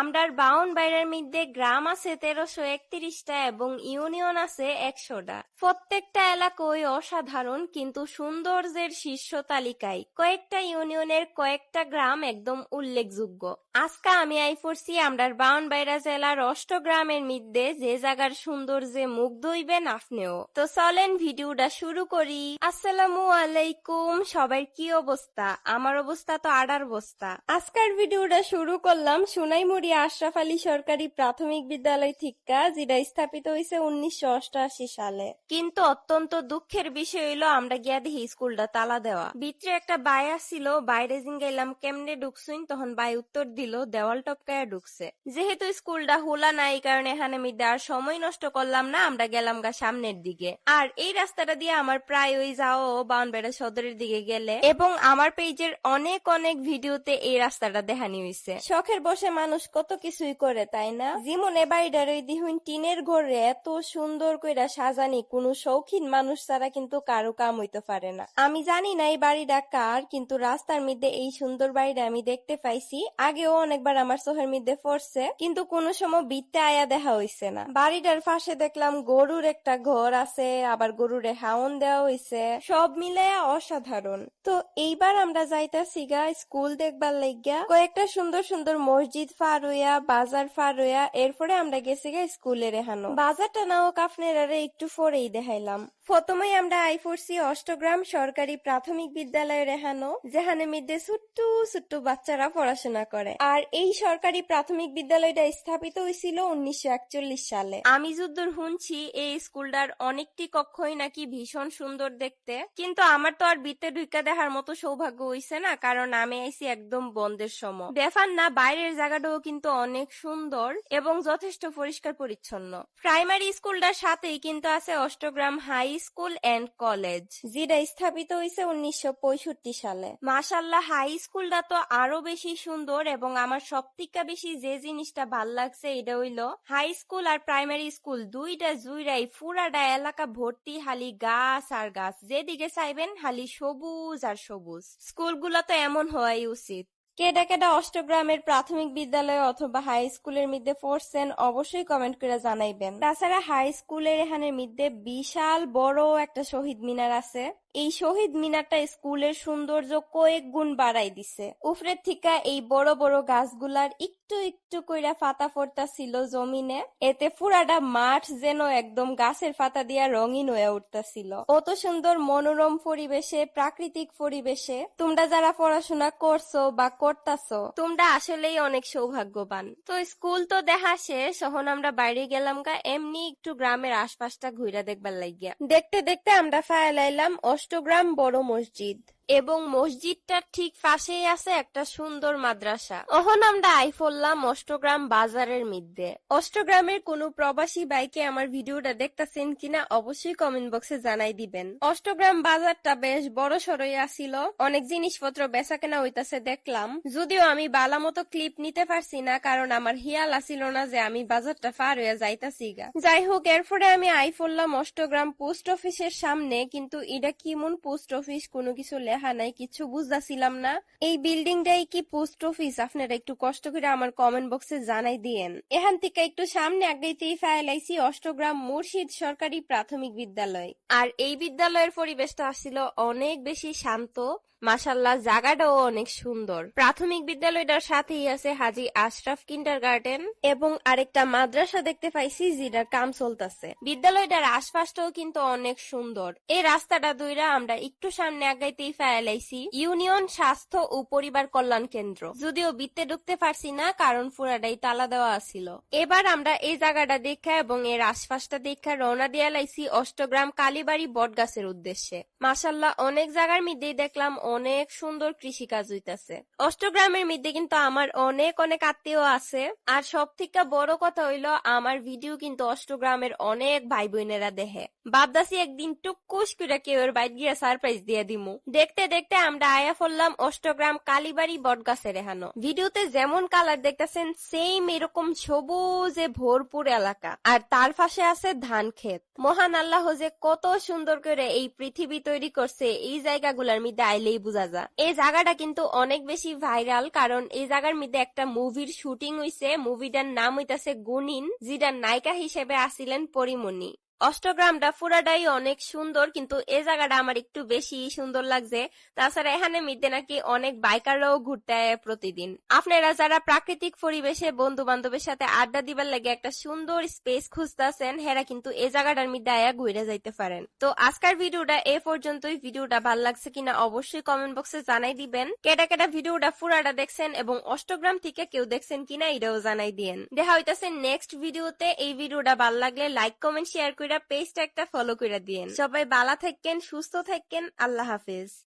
আমরার বাউন বাইরের মধ্যে গ্রাম আছে তেরোশো একত্রিশটা এবং ইউনিয়ন আছে একশোটা। প্রত্যেকটা এলাকায় অসাধারণ কিন্তু সৌন্দর্যের শীর্ষ তালিকায়। কয়েকটা ইউনিয়নের কয়েকটা গ্রাম একদম উল্লেখযোগ্য। আজকে আমি আই পড়ছি আমরার বাউন বাইরা জেলার অষ্টগ্রামের মধ্যে যে জায়গার সৌন্দর্যে মুগ্ধ হইবেন আপনিও। তো চলেন ভিডিওটা শুরু করি। আসসালামু আলাইকুম সবার কি অবস্থা? আমার অবস্থা তো আডার অবস্থা আজকের ভিডিওটা শুরু করলাম সোনাইমুড়ি আশরাফ আলী সরকারি প্রাথমিক বিদ্যালয় থিকা যেটা স্থাপিত হয়েছে উনিশশো অষ্টআশি সালে। কিন্তু অত্যন্ত দুঃখের বিষয় হইল, আমরা গিয়া দেখি স্কুলটা তালা দেওয়া। ভিতরে একটা বাই আসছিল, বাইরে জিন গেলাম কেমনে ঢুকছুন তখন বাই উত্তর দিল, দেওয়াল টপকায়া ঢুকছে। যেহেতু স্কুলটা হোলা নাই এই কারণে এখানে আমি আর সময় নষ্ট করলাম না, আমরা গেলাম গা সামনের দিকে। আর এই রাস্তাটা দিয়ে আমার প্রায় ওই যাও বাউনবেড়া সদরের দিকে গেলে, এবং আমার পেজের অনেক অনেক ভিডিওতে এই রাস্তাটা দেখানি হইছে। শখের বসে মানুষ কত কিছুই করে, তাই না? জীবনে বাড়িটার ওই দিহুন টিনের ঘরে, এত সুন্দর কইরা সাজানি, কোনো শৌখিন মানুষ ছাড়া কিন্তু কারও কাম হইতে পারে না। আমি জানি না এই বাড়িটা কার, কিন্তু রাস্তার মধ্যে এই সুন্দর বাড়িটা আমি দেখতে পাইছি। আগেও অনেকবার আমার চোখের মধ্যে পড়ছে, কিন্তু কোনো সময় বিত্তে আয়া দেখা হইছে না। বাড়িটার পাশে দেখলাম গরুর একটা ঘর আছে, আবার গরুরে হাউন দেওয়া হইছে। সব মিলে অসাধারণ। তো এইবার আমরা যাইতাছি গা, স্কুল দেখবার লাগিয়া কয়েকটা সুন্দর সুন্দর মসজিদ ফার হইয়া বাজার ফার রইয়া এরপরে আমরা গেছি গা স্কুলের রেহানো। বাজারটা নাও আপনারা একটু পরেই দেখাইলাম। প্রথমে আমরা আই পড়ছি অষ্টগ্রাম সরকারি প্রাথমিক বিদ্যালয়ের এহানো যেখানে মধ্যে ছোট্ট ছোট্ট বাচ্চারা পড়াশোনা করে। আর এই সরকারি প্রাথমিক বিদ্যালয়টা স্থাপিত হয়েছিল উনিশশো একচল্লিশ সালে। আমি যদ্দূর শুনছি, এই স্কুলটার অনেকটি কক্ষই নাকি ভীষণ সুন্দর দেখতে। কিন্তু আমার তো আর বিতে ঢুকা দেখার মতো সৌভাগ্য হইছে না, কারণ আমি আইছি একদম বন্ধের সময় ব্যাপার না, বাইরের জায়গাটাও কিন্তু অনেক সুন্দর এবং যথেষ্ট পরিষ্কার পরিচ্ছন্ন প্রাইমারি স্কুলটার সাথেই কিন্তু আছে Ashtagram high school and college. যেটা স্থাপিত হয়েছে উনিশশো পঁয়ষট্টি সালে। মাসাল্লাহ হাই স্কুলটা তো আরও বেশি সুন্দর এবং আমার সবথেকে বেশি যে জিনিসটা ভালো লাগছে এটা হইল হাই স্কুল আর প্রাইমারি স্কুল। দুইটা জুইরাই ফুরাডা এলাকা ভর্তি হালি গাছ আর গাছ। যেদিকে চাইবেন হালি সবুজ আর সবুজ। স্কুলগুলো তো এমন হওয়াই উচিত। কেডা অষ্টগ্রামের প্রাথমিক বিদ্যালয় অথবা হাই স্কুলের মধ্যে পড়ছেন অবশ্যই কমেন্ট করে জানাইবেন। তাছাড়া হাই স্কুলের এখানে মধ্যে বিশাল বড় একটা শহীদ মিনার আছে। এই শহীদ মিনারটা স্কুলের সৌন্দর্য কয়েক গুণ বাড়াই দিছে। উফরের থিকা এই বড় বড় গাছগুলার একটু একটু কইরা ফাতা ফোরতা ছিল জমিনে। এতে পুরাটা মাঠ যেন একদম গাছের ফাতা দিয়া রঙিন হয়ে উঠতাছিল। অত সুন্দর মনোরম পরিবেশে, প্রাকৃতিক পরিবেশে। তোমরা যারা পড়াশোনা করছ বা করতাছো, তোমরা আসলেই অনেক সৌভাগ্যবান। তো স্কুল তো দেখা শেষ, তখন আমরা বাইরে গেলাম গা, এমনি একটু গ্রামের আশপাশটা ঘুরা দেখবার লাগিয়া দেখতে দেখতে আমরা ফায়াল আইলাম অষ্টগ্রাম বড় মসজিদ। এবং মসজিদটার ঠিক পাশেই আছে একটা সুন্দর মাদ্রাসা। অহন আমরা আই অষ্টগ্রাম বাজারের মধ্যে অষ্টগ্রামের কোনো প্রবাসী বাইকে আমার ভিডিওটা দেখতেছেন কিনা অবশ্যই কমেন্ট বক্সে জানাই দিবেন। অষ্টগ্রাম বাজারটা বেশ বড় সরই আসিল অনেক জিনিসপত্র বেচা কেনা হইতাছে দেখলাম। যদিও আমি বালা মতো ক্লিপ নিতে পারছি না কারণ আমার হিয়াল আসিল না যে আমি বাজারটা পার হইয়া যাইতাছি গা। যাই হোক এরপরে আমি আই পড়লাম অষ্টগ্রাম পোস্ট অফিসের সামনে কিন্তু এটা কিমন পোস্ট অফিস কোনো কিছু লেখা নাই কিছু বুঝতেছিলাম না। এই বিল্ডিংটাই কি পোস্ট অফিস? আপনারা একটু কষ্ট করে আমার কমেন্ট বক্সে জানাই দিয়েন। এখান থেকে একটু সামনে আগাইতেই ফাইলাইছি অষ্টগ্রাম মুর্শিদ সরকারি প্রাথমিক বিদ্যালয়। আর এই বিদ্যালয়ের পরিবেশটা আসছিল অনেক বেশি শান্ত। মাসাল্লাহ জায়গাটাও অনেক সুন্দর। প্রাথমিক বিদ্যালয়টার সাথেই আছে হাজি আশরাফ কিন্ডার গার্ডেন এবং আরেকটা মাদ্রাসা দেখতে পাইছি যেটার কাম চলতেছে। বিদ্যালয়টার আশপাশটাও কিন্তু অনেক সুন্দর। এই রাস্তাটা দুইরা আমরা একটু সামনে আগাইতেই ফেলাইছি ইউনিয়ন স্বাস্থ্য ও পরিবার কল্যাণ কেন্দ্র। যদিও বৃত্তে ঢুকতে পারছি না, কারণ পুরাটাই তালা দেওয়া আছিল। এবার আমরা এই জায়গাটা দেখা এবং এর আশপাশটা দেখা রওনা দিয়া লাইছি অষ্টগ্রাম কালীবাড়ি বটগাছের উদ্দেশ্যে। মাসাল্লাহ অনেক জায়গার মধ্যেই দেখলাম অনেক সুন্দর কৃষি কাজ হইতাছে। অষ্টগ্রামের মধ্যে কিন্তু আমার অনেক অনেক আত্মীয় আছে। আর সব থেকে বড় কথা হইল, আমার ভিডিও কিন্তু অষ্টগ্রামের অনেক ভাই বোনেরা দেহে বাপদাসি একদিন টুকুস করে কেউ এর বাইর গিয়ে সারপ্রাইজ দিয়ে দিমু। দেখতে দেখতে আমরা আয়া ফেললাম অষ্টগ্রাম কালীবাড়ি বটগাছের এহানো ভিডিওতে যেমন কালার দেখতেছেন সেম এরকম সবুজে ভরপুর এলাকা। আর তার পাশে আছে ধান ক্ষেত। মহান আল্লাহ যে কত সুন্দর করে এই পৃথিবী তৈরি করছে, এই জায়গাগুলোর মধ্যে আইলেই বোঝা যায়। এই জায়গাটা কিন্তু অনেক বেশি ভাইরাল কারণ এই জায়গার মধ্যে একটা মুভির শুটিং হইছে। মুভিটার নাম হইতাছে গুনিন, যেটার নায়িকা হিসেবে আসিলেন পরিমণি। অষ্টগ্রামটা পুরাটাই অনেক সুন্দর, কিন্তু এ জায়গাটা আমার একটু বেশি সুন্দর লাগছে। তাছাড়া এখানে মিদ্যে নাকি অনেক বাইকাররাও ঘুরতে প্রতিদিন। আপনারা যারা প্রাকৃতিক পরিবেশে বন্ধু বান্ধবের সাথে আড্ডা দিবার লাগে একটা সুন্দর স্পেস খুঁজতেছেন, হেরা কিন্তু এই জায়গাটার মধ্যে আয়া ঘুরে যাইতে পারেন। তো আজকের ভিডিওটা এ পর্যন্তই। ভিডিওটা ভালো লাগছে কিনা অবশ্যই কমেন্ট বক্সে জানাই দিবেন। কেটা কেটা ভিডিওটা পুরাটা দেখছেন এবং অষ্টগ্রাম থেকে কেউ দেখছেন কিনা এটাও জানাই দিয়েন। দেখা হইতাছে নেক্সট ভিডিওতে। এই ভিডিওটা ভালো লাগলে লাইক কমেন্ট শেয়ার করে পেজটা একটা ফলো করে দিয়েন। সবাই বালা থাকেন সুস্থ থাকেন আল্লাহ হাফিজ।